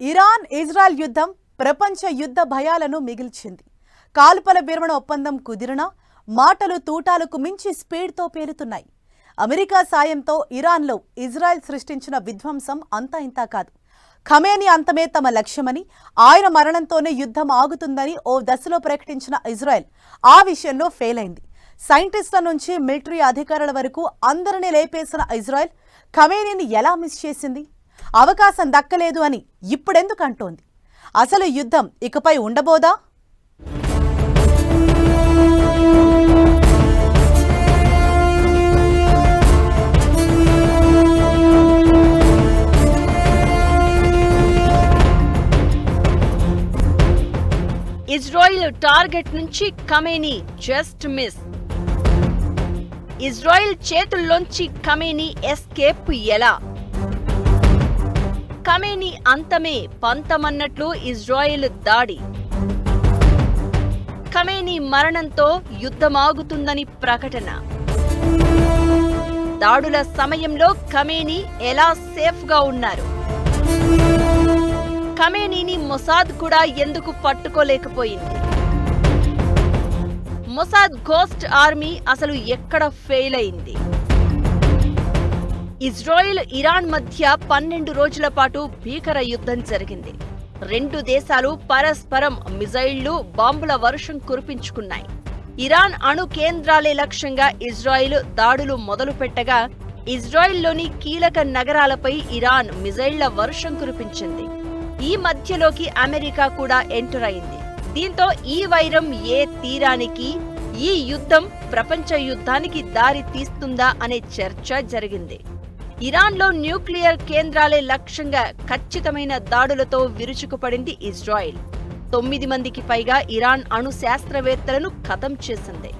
Iran Israel యుద్ధం ప్రపంచ యుద్ధ భయాలను మిగిల్చింది. కాల్పల విరమణ ఒప్పందం కుదిరినా మాటలు తూటాలకు మించి స్పీడ్తో పేరుతున్నాయి అమెరికా సాయంతో ఇరాన్లో ఇజ్రాయెల్ సృష్టించిన విధ్వంసం అంతా ఇంతా కాదు. ఖమేని అంతమే తమ లక్ష్యమని ఆయన మరణంతోనే యుద్ధం ఆగుతుందని ఓ దశలో ప్రకటించిన ఇజ్రాయెల్ ఆ విషయంలో ఫెయిల్ అయింది. సైంటిస్టుల నుంచి మిలిటరీ అధికారుల వరకు అందరినీ లేపేసిన ఇజ్రాయెల్ ఖమేనీని ఎలా మిస్ చేసింది? అవకాశం దక్కలేదు అని ఇప్పుడెందుకు అంటోంది? అసలు యుద్ధం ఇకపై ఉండబోదా? ఇజ్రాయిల్ టార్గెట్ నుంచి కమేని జస్ట్ మిస్. ఇజ్రాయిల్ చేతుల్లోంచి కమేని ఎస్కేప్ ఎలా? కమేని అంతమే పంతమన్నట్లు ఇజ్రాయిల్ దాడి. కమేని మరణంతో యుద్ధమాగుతుందని ప్రకటన. దాడుల సమయంలో కమేని ఎలా సేఫ్గా ఉన్నారు? ఖమేనీని మొసాద్ కూడా ఎందుకు పట్టుకోలేకపోయింది? మొసాద్ గోస్ట్ ఆర్మీ అసలు ఎక్కడ ఫెయిల్ అయింది? ఇజ్రాయెల్ ఇరాన్ మధ్య పన్నెండు రోజుల పాటు భీకర యుద్ధం జరిగింది. రెండు దేశాలు పరస్పరం మిజైళ్ళు బాంబుల వర్షం కురిపించుకున్నాయి. ఇరాన్ అణు కేంద్రాలే లక్ష్యంగా ఇజ్రాయిల్ దాడులు మొదలుపెట్టగా ఇజ్రాయిల్లోని కీలక నగరాలపై ఇరాన్ మిజైళ్ళ వర్షం కురిపించింది. ఈ మధ్యలోకి అమెరికా కూడా ఎంటర్ అయింది. దీంతో ఈ వైరం ఏ తీరానికి ఈ యుద్ధం ప్రపంచ యుద్ధానికి దారి తీస్తుందా అనే చర్చ జరిగింది. ఇరాన్లో న్యూక్లియర్ కేంద్రాలే లక్ష్యంగా ఖచ్చితమైన దాడులతో విరుచుకుపడింది ఇజ్రాయిల్. తొమ్మిది మందికి పైగా ఇరాన్ అణు శాస్త్రవేత్తలను ఖతం చేసింది.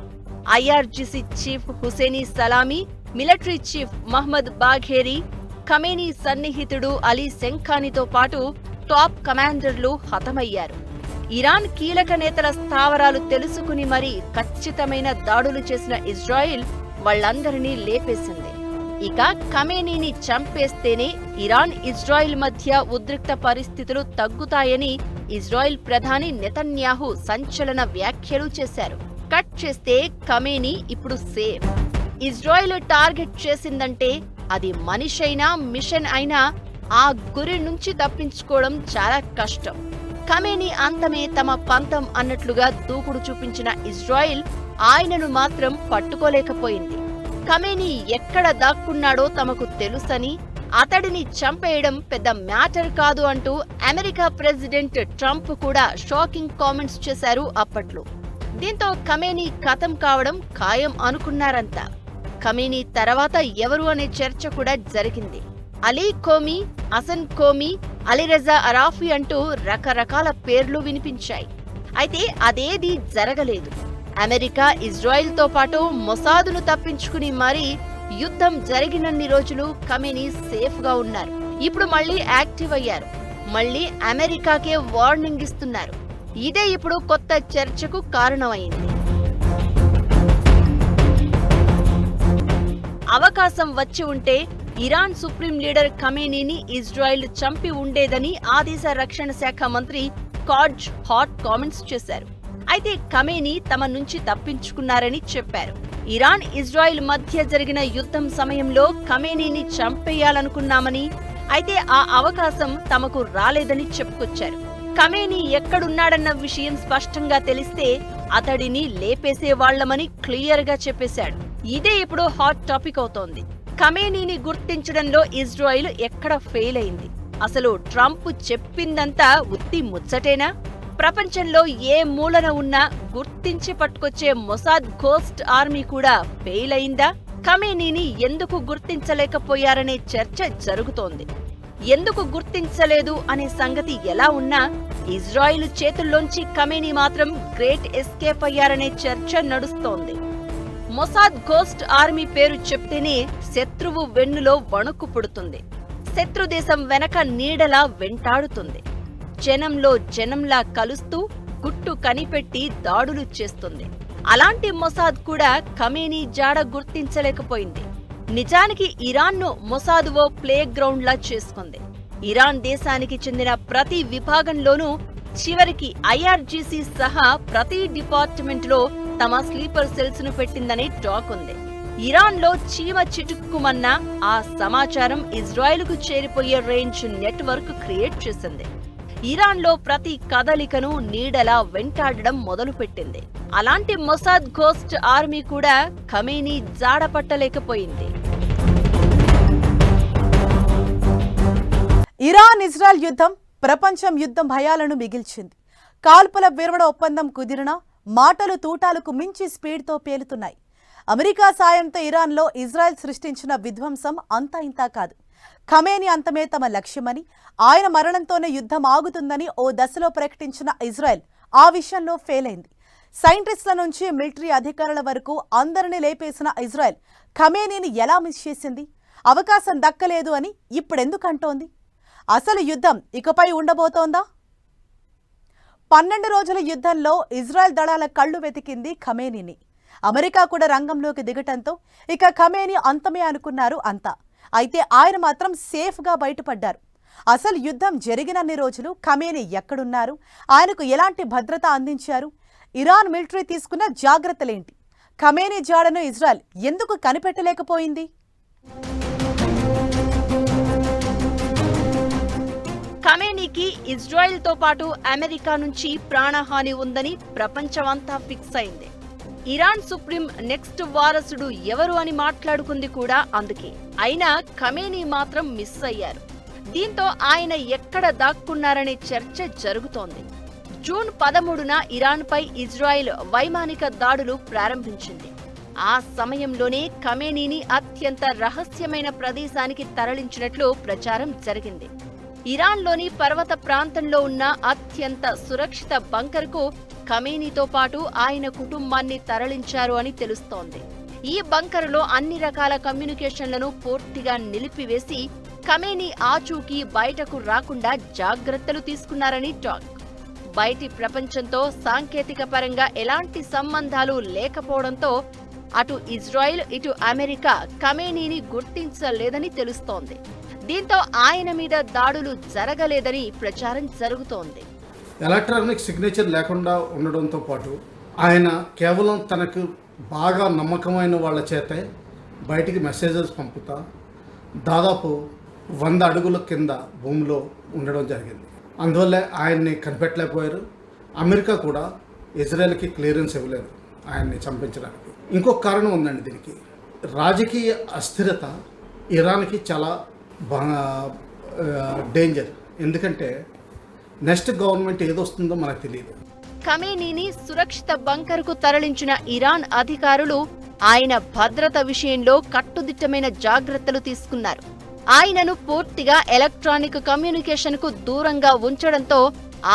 IRGC chief Hossein Salami military chief Mohammad Bagheri Khamenei సన్నిహితుడు అలీ శంఖానీతో పాటు టాప్ కమాండర్లు హతమయ్యారు. ఇరాన్ కీలక నేతల స్థావరాలు తెలుసుకుని మరీ ఖచ్చితమైన దాడులు చేసిన ఇజ్రాయిల్ వాళ్ళందరినీ లేపేసింది. ఇక ఖమేనీని చంపేస్తేనే ఇరాన్ ఇజ్రాయిల్ మధ్య ఉద్రిక్త పరిస్థితులు తగ్గుతాయని ఇజ్రాయిల్ ప్రధాని నెతన్యాహు సంచలన వ్యాఖ్యలు చేశారు. కట్ చేస్తే ఖమేనీ ఇప్పుడు సేఫ్. ఇజ్రాయిల్ టార్గెట్ చేసిందంటే అది మనిషైనా మిషన్ అయినా ఆ గురి నుంచి తప్పించుకోవడం చాలా కష్టం. ఖమేనీ అంతమే తమ పంతం అన్నట్లుగా దూకుడు చూపించిన ఇజ్రాయిల్ ఆయనను మాత్రం పట్టుకోలేకపోయింది. ఖమేని ఎక్కడ దాక్కున్నాడో తమకు తెలుసని అతడిని చంపేయడం పెద్ద మ్యాటర్ కాదు అంటూ అమెరికా ప్రెసిడెంట్ ట్రంప్ కూడా షాకింగ్ కామెంట్స్ చేశారు అప్పట్లో. దీంతో ఖమేని కథం కావడం ఖాయం అనుకున్నారంతా ఖమేని తర్వాత ఎవరు అనే చర్చ కూడా జరిగింది. Ali Qomi Hassan Qomi Alireza Arafi అంటూ రకరకాల పేర్లు వినిపించాయి. అయితే అదేది జరగలేదు. అమెరికా ఇజ్రాయెల్తో పాటు మొసాదును తప్పించుకుని మరీ యుద్ధం జరిగినన్ని రోజులు కమేని సేఫ్గా ఉన్నారు. ఇప్పుడు మళ్ళీ యాక్టివ్ అయ్యారు. మళ్ళీ అమెరికాకే వార్నింగ్ ఇస్తున్నారు. ఇదే ఇప్పుడు కొత్త చర్చకు కారణమైంది. అవకాశం వచ్చి ఉంటే ఇరాన్ సుప్రీం లీడర్ ఖమేనీని ఇజ్రాయెల్ చంపి ఉండేదని ఆ దేశ రక్షణ శాఖ మంత్రి కాడ్జ్ హాట్ కామెంట్స్ చేశారు. అయితే ఖమేనీ తమ నుంచి తప్పించుకున్నారని చెప్పారు. ఇరాన్ ఇజ్రాయిల్ మధ్య జరిగిన యుద్ధం సమయంలో ఖమేనీని చంపేయాలనుకున్నామని అయితే ఆ అవకాశం తమకు రాలేదని చెప్పుకొచ్చారు. ఖమేనీ ఎక్కడున్నాడన్న విషయం స్పష్టంగా తెలిస్తే అతడిని లేపేసేవాళ్ళమని క్లియర్గా చెప్పేశాడు. ఇదే ఇప్పుడు హాట్ టాపిక్ అవుతోంది. ఖమేనీని గుర్తించడంలో ఇజ్రాయిల్ ఎక్కడ ఫెయిల్ అయింది? అసలు ట్రంప్ చెప్పిందంతా ఉత్తి ముచ్చటేనా? ప్రపంచంలో ఏ మూలన ఉన్నా గుర్తించి పట్టుకొచ్చే మొసాద్ ఘోస్ట్ ఆర్మీ కూడా ఫెయిల్ అయిందా? ఖమేనీని ఎందుకు గుర్తించలేకపోయారనే చర్చ జరుగుతోంది. ఎందుకు గుర్తించలేదు అనే సంగతి ఎలా ఉన్నా ఇజ్రాయిల్ చేతుల్లోంచి ఖమేనీ మాత్రం గ్రేట్ ఎస్కేప్ అయ్యారనే చర్చ నడుస్తోంది. మొసాద్ ఘోస్ట్ ఆర్మీ పేరు చెప్తేనే శత్రువు వెన్నులో వణుకు పుడుతుంది. శత్రుదేశం వెనక నీడలా వెంటాడుతుంది. జనంలో జనంలా కలుస్తూ గుట్టు కనిపెట్టి దాడులు చేస్తుంది. అలాంటి మొసాద్ కూడా ఖమేనీ జాడ గుర్తించలేకపోయింది. నిజానికి ఇరాన్ను మొసాద్ ఓ ప్లే గ్రౌండ్లా చేసుకుంది. ఇరాన్ దేశానికి చెందిన ప్రతి విభాగంలోనూ చివరికి ఐఆర్జీసీ సహా ప్రతి డిపార్ట్మెంట్లో తమ స్లీపర్ సెల్స్ను పెట్టిందని టాక్ ఉంది. ఇరాన్లో చీమ చిటుక్కుమన్న ఆ సమాచారం ఇజ్రాయెల్కు చేరిపోయే రేంజ్ నెట్వర్క్ క్రియేట్ చేసింది. ఇరాన్లో ప్రతి కదలికను నీడలా వెంటాడడం మొదలుపెట్టింది. అలాంటి మొసాద్ గోస్ట్ ఆర్మీ కూడా ఖమేనీ జాడపట్టలేకపోయింది ఇరాన్ ఇజ్రాయెల్ యుద్ధం ప్రపంచం యుద్ధం భయాలను మిగిల్చింది. కాల్పుల విరమణ ఒప్పందం కుదిరినా మాటలు తూటాలకు మించి స్పీడ్తో పేలుతున్నాయి. అమెరికా సాయంతో ఇరాన్లో ఇజ్రాయెల్ సృష్టించిన విధ్వంసం అంతా ఇంతా కాదు. ఖమేని అంతమే తమ లక్ష్యమని ఆయన మరణంతోనే యుద్ధం ఆగుతుందని ఓ దశలో ప్రకటించిన ఇజ్రాయెల్ ఆ విషయంలో ఫెయిల్ అయింది సైంటిస్టుల నుంచి మిలిటరీ అధికారుల వరకు అందరినీ లేపేసిన ఇజ్రాయెల్ ఖమేనీని ఎలా మిస్ చేసింది? అవకాశం దక్కలేదు అని ఇప్పుడెందుకంటోంది? అసలు యుద్ధం ఇకపై ఉండబోతోందా? పన్నెండు రోజుల యుద్ధంలో ఇజ్రాయెల్ దళాల కళ్ళు వెతికింది ఖమేనీని. అమెరికా కూడా రంగంలోకి దిగటంతో ఇక ఖమేని అంతమే అనుకున్నారు అంతా. అయితే ఆయన మాత్రం సేఫ్గా బయటపడ్డారు. అసలు యుద్ధం జరిగినన్ని రోజులు ఖమేని ఎక్కడున్నారు? ఆయనకు ఎలాంటి భద్రత అందించారు? ఇరాన్ మిలిటరీ తీసుకున్న జాగ్రత్తలేంటి? ఖమేని జాడను ఇజ్రాయెల్ ఎందుకు కనిపెట్టలేకపోయింది? ఖమేనీకి ఇజ్రాయెల్తో పాటు అమెరికా నుంచి ప్రాణహాని ఉందని ప్రపంచమంతా ఫిక్స్ అయింది. ఇరాన్ సుప్రీం నెక్స్ట్ వారసుడు ఎవరు అని మాట్లాడుకుంది కూడా అందుకే. అయినా ఖమేనీ మాత్రం మిస్ అయ్యారు. దీంతో ఆయన ఎక్కడ దాక్కున్నారనే చర్చ జరుగుతోంది. జూన్ పదమూడున ఇరాన్పై ఇజ్రాయెల్ వైమానిక దాడులు ప్రారంభించింది. ఆ సమయంలోనే ఖమేనీని అత్యంత రహస్యమైన ప్రదేశానికి తరలించినట్లు ప్రచారం జరిగింది. ఇరాన్లోని పర్వత ప్రాంతంలో ఉన్న అత్యంత సురక్షిత బంకర్కు ఖమేనీతో పాటు ఆయన కుటుంబాన్ని తరలించారు అని తెలుస్తోంది. ఈ బంకరులో అన్ని రకాల కమ్యూనికేషన్లను పూర్తిగా నిలిపివేసి ఖమేనీ ఆచూకీ బయటకు రాకుండా జాగ్రత్తలు తీసుకున్నారని టాక్. బయటి ప్రపంచంతో సాంకేతిక పరంగా ఎలాంటి సంబంధాలు లేకపోవడంతో అటు ఇజ్రాయెల్ ఇటు అమెరికా ఖమేనీని గుర్తించలేదని తెలుస్తోంది. దీంతో ఆయన మీద దాడులు జరగలేదని ప్రచారం జరుగుతోంది. ఎలక్ట్రానిక్ సిగ్నేచర్ లేకుండా ఉండడంతో పాటు ఆయన కేవలం తనకు బాగా నమ్మకమైన వాళ్ళ చేతే బయటికి మెసేజెస్ పంపుతా దాదాపు వంద అడుగుల కింద భూమిలో ఉండడం జరిగింది. అందువల్లే ఆయన్ని కనిపెట్టలేకపోయారు. అమెరికా కూడా ఇజ్రాయెల్కి క్లియరెన్స్ ఇవ్వలేదు ఆయన్ని చంపించడానికి. ఇంకొక కారణం ఉందండి దీనికి. రాజకీయ అస్థిరత ఇరాన్కి చాలా బా డేంజర్. ఎందుకంటే నెక్స్ట్ గవర్నమెంట్ ఏదొస్తుందో మనకు తెలియదు. ఖమేనీని సురక్షిత బంకర్కు తరలించిన ఇరాన్ అధికారులు ఆయన భద్రత విషయంలో కట్టుదిట్టమైన జాగ్రత్తలు తీసుకున్నారు. ఆయనను పూర్తిగా ఎలక్ట్రానిక్ కమ్యూనికేషన్కు దూరంగా ఉంచడంతో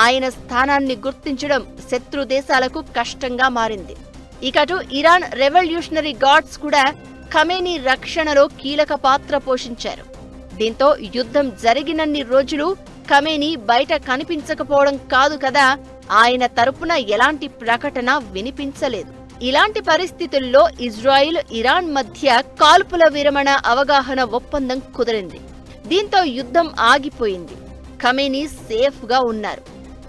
ఆయన స్థానాన్ని గుర్తించడం శత్రు దేశాలకు కష్టంగా మారింది. ఇకటు ఇరాన్ రెవల్యూషనరీ గార్డ్స్ కూడా ఖమేనీ రక్షణలో కీలక పాత్ర పోషించారు. దీంతో యుద్ధం జరిగినన్ని రోజులు ఖమేని బయట కనిపించకపోవడం కాదు కదా. ఆయన తరపున ఎలాంటి ప్రకటన వినిపించలేదు. ఇలాంటి పరిస్థితుల్లో ఇజ్రాయిల్ ఇరాన్ మధ్య కాల్పుల విరమణ అవగాహన ఒప్పందం కుదిరింది. దీంతో యుద్ధం ఆగిపోయింది. ఖమేనీ సేఫ్గా ఉన్నారు.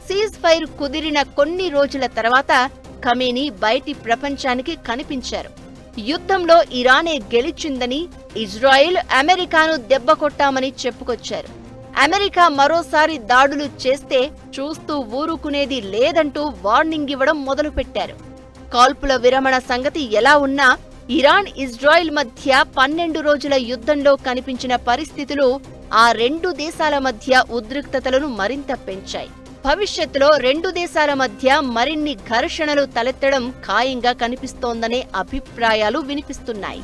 సీజ్ ఫైర్ కుదిరిన కొన్ని రోజుల తర్వాత ఖమేనీ బయటి ప్రపంచానికి కనిపించారు. యుద్ధంలో ఇరానే గెలిచిందని ఇజ్రాయిల్ అమెరికాను దెబ్బకొట్టామని చెప్పుకొచ్చారు. అమెరికా మరోసారి దాడులు చేస్తే చూస్తూ ఊరుకునేది లేదంటూ వార్నింగ్ ఇవ్వడం మొదలుపెట్టారు. కాల్పుల విరమణ సంగతి ఎలా ఉన్నా ఇరాన్ ఇజ్రాయిల్ మధ్య పన్నెండు రోజుల యుద్ధంలో కనిపించిన పరిస్థితులు ఆ రెండు దేశాల మధ్య ఉద్రిక్తతలను మరింత పెంచాయి. భవిష్యత్తులో రెండు దేశాల మధ్య మరిన్ని ఘర్షణలు తలెత్తడం ఖాయంగా కనిపిస్తోందనే అభిప్రాయాలు వినిపిస్తున్నాయి.